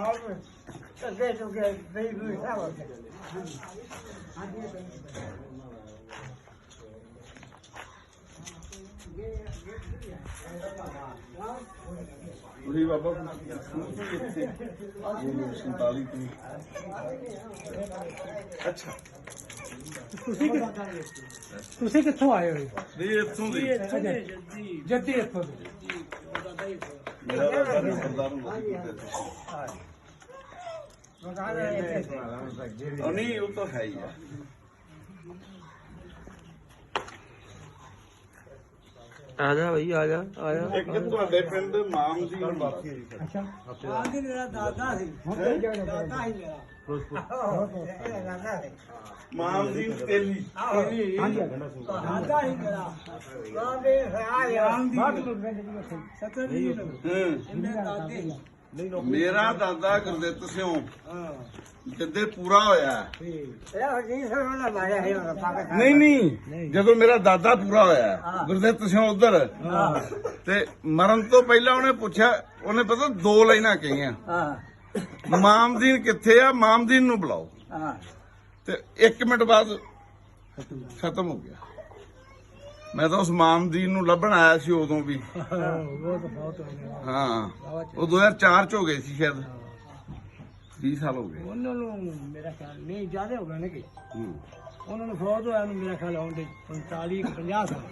ਬਾਹਰ ਤੇ ਜੋ ਕਿ ਬਈ ਵੀ ਸਾਵਾ ਉਹੀ ਬਾਬਾ ਇੱਥੇ 47 ਦੀ ਅੱਛਾ। ਤੁਸੀਂ ਤੁਸੀਂ ਕਿੱਥੋਂ ਆਏ ਹੋ ਨਹੀਂ ਇੱਥੋਂ ਦੀ। ਜੱਦੀ ਇੱਥੋਂ ਦੇ। ਮੇਰਾ ਬਾਬਾ ਨੇ ਸਰਦਾਰ ਨੂੰ। ਲੋਕੀ ਦਿੱਤੇ ਉਹ ਨਹੀਂ ਉਹ ਤਾਂ ਹੈ ਹੀ ਆ। ਆ ਜਾ ਬਈ ਆ ਜਾ ਆ ਜਾ। ਇੱਕ ਤੁਹਾਡੇ ਪਿੰਡ ਮਾਮ ਦੀ ਬਾਕੀ ਅੱਛਾ। ਆਂਦੀ ਮੇਰਾ ਦਾਦਾ ਸੀ। ਦਾਦਾ ਹੀ ਮੇਰਾ। ਇਹ ਦਾਦਾ ਸੀ। ਮਾਮ ਦੀ ਤੇਲੀ। ਦਾਦਾ ਹੀ ਮੇਰਾ। ਬੰਦੇ ਦੀ। ਉੱਥੇ ਸਤਰ ਜੀ ਹਾਂ ਇਹਨੇ ਦਾਦੇ ਮੇਰਾ ਦਾਦਾ ਗੁਰਦਿੱਤ ਸਿਓ ਜਿੱਦੇ ਪੂਰਾ ਹੋਇਆ। ਨਹੀਂ ਨਹੀਂ। ਜਦੋਂ ਮੇਰਾ ਦਾਦਾ ਪੂਰਾ ਹੋਇਆ ਗੁਰਦਿੱਤ ਸਿੰਘ ਉਧਰ। ਤੇ ਮਰਨ ਤੋਂ ਪਹਿਲਾਂ ਉਹਨੇ ਪੁੱਛਿਆ ਉਹਨੇ ਪਤਾ ਦੋ ਲਾਈਨਾਂ ਕਹੀਆਂ। ਹਾਂ। ਮਾਮਦੀਨ ਕਿੱਥੇ ਆ? ਮਾਮਦੀਨ ਨੂੰ ਬੁਲਾਓ। ਹਾਂ। ਤੇ 1 ਮਿੰਟ ਬਾਅਦ ਖਤਮ ਹੋ ਗਿਆ। ਮੈਂ ਤਾਂ ਉਸ ਮਾਮਦੀਨ ਨੂੰ ਲੱਭਣ ਆਇਆ ਸੀ ਉਦੋਂ ਵੀ। ਉਹ ਤਾਂ ਬਹੁਤ ਹੋ ਗਿਆ ਹਾਂ ਉਹ 2004 ਚ ਹੋ ਗਏ ਸੀ ਸ਼ਾਇਦ। 20 ਸਾਲ ਹੋ ਗਏ। ਉਹਨਾਂ ਨੂੰ ਮੇਰਾ ਖਿਆਲ ਨਹੀਂ ਜ਼ਿਆਦਾ ਹੋ ਗਏ ਨੇ ਕਿ। ਹੂੰ। ਉਹਨਾਂ ਨੂੰ ਫੌਜ ਹੋਇਆ ਨੂੰ ਮੇਰਾ ਖਿਆਲ ਆਉਂਦੇ 45 ਕੁ 50 ਸਾਲ।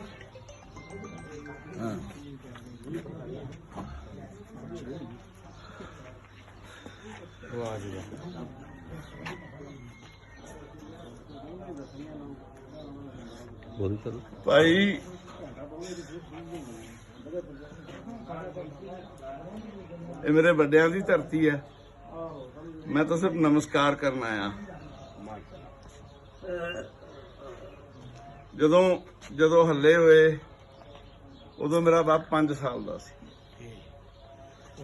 ਹਾਂ। ਬੋਲ ਚਲੋ ਭਾਈ ਇਹ ਮੇਰੇ ਵੱਡਿਆਂ ਦੀ ਧਰਤੀ ਹੈ। ਮੈਂ ਤਾਂ ਸਿਰਫ ਨਮਸਕਾਰ ਕਰਨ ਆਇਆ। ਜਦੋਂ ਜਦੋਂ ਹੱਲੇ ਹੋਏ ਉਦੋਂ ਮੇਰਾ ਬਾਪ 5 ਸਾਲ ਦਾ ਸੀ।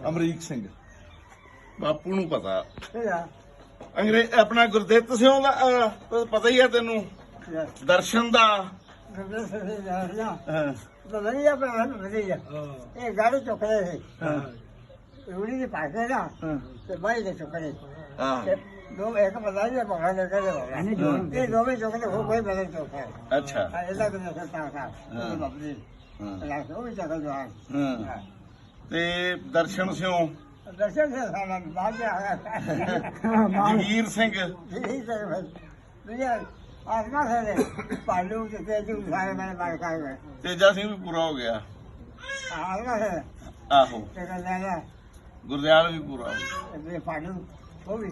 ਅਮਰੀਕ ਸਿੰਘ। ਬਾਪੂ ਨੂੰ ਪਤਾ। ਅੰਗਰੇਜ਼ ਆਪਣਾ ਗੁਰਦਿੱਤ ਸਿੰਘ ਦਾ ਪਤਾ ਹੀ ਹੈ ਤੈਨੂੰ। ਦਰਸ਼ਨ ਦਾ। ਗਬਰ ਸੇ ਜਾ ਹਾਂ, ਵਧੀਆ ਪਰ ਵਧੀਆ ਇਹ ਗਾੜੀ ਚੁੱਕਦੇ ਸੀ। ਹਾਂ, ਉਹਦੀ ਦੇ ਪਾਸੇ ਨਾ ਤੇ ਬਾਈ ਦੇ ਚੁੱਕਦੇ ਹਾਂ। ਦੋ ਇੱਕ ਪਤਾ ਨਹੀਂ ਬਗਾ ਦੇ ਕਰੇ ਹੋਗਾ ਇਹ ਦੋਵੇਂ ਚੁੱਕਦੇ ਹੋ ਕੋਈ ਬਦਲ ਚੁੱਕਾ ਅੱਛਾ। ਹੈ ਇਹਦਾ ਕਿੰਨਾ ਸਤਾ ਸਾ ਹਾਂ। ਇਹ ਬੱਬੀ ਹਾਂ, ਲਾ ਕੇ ਉਹ ਵੀ ਚੱਕਲ ਜਵਾਨ। ਹਾਂ। ਤੇ ਦਰਸ਼ਨ ਸਿੰਘ ਦਰਸ਼ਨ ਸੇ ਸਾਲਾ ਬਾਜ ਆ ਜਗੀਰ ਸਿੰਘ। ਜੀ ਸਰ ਬਸ ਦੁਨੀਆ ਆਸਮਾ ਸੇ ਪਾਲੂ ਕੇ ਤੇ ਜੂ ਸਾਰੇ ਮੈਂ ਬਾਹਰ ਕਰ ਗਏ ਤੇਜਾ ਸਿੰਘ ਵੀ ਪੂਰਾ ਹੋ ਗਿਆ। ਆਸਮਾ ਸੇ ਆਹੋ। ਤੇ ਕਹਿੰਦਾ ਗੁਰਦਿਆਲ ਵੀ ਪੂਰਾ ਹੋ ਗਿਆ। ਇਹ ਪਾਲੂ ਉਹ ਵੀ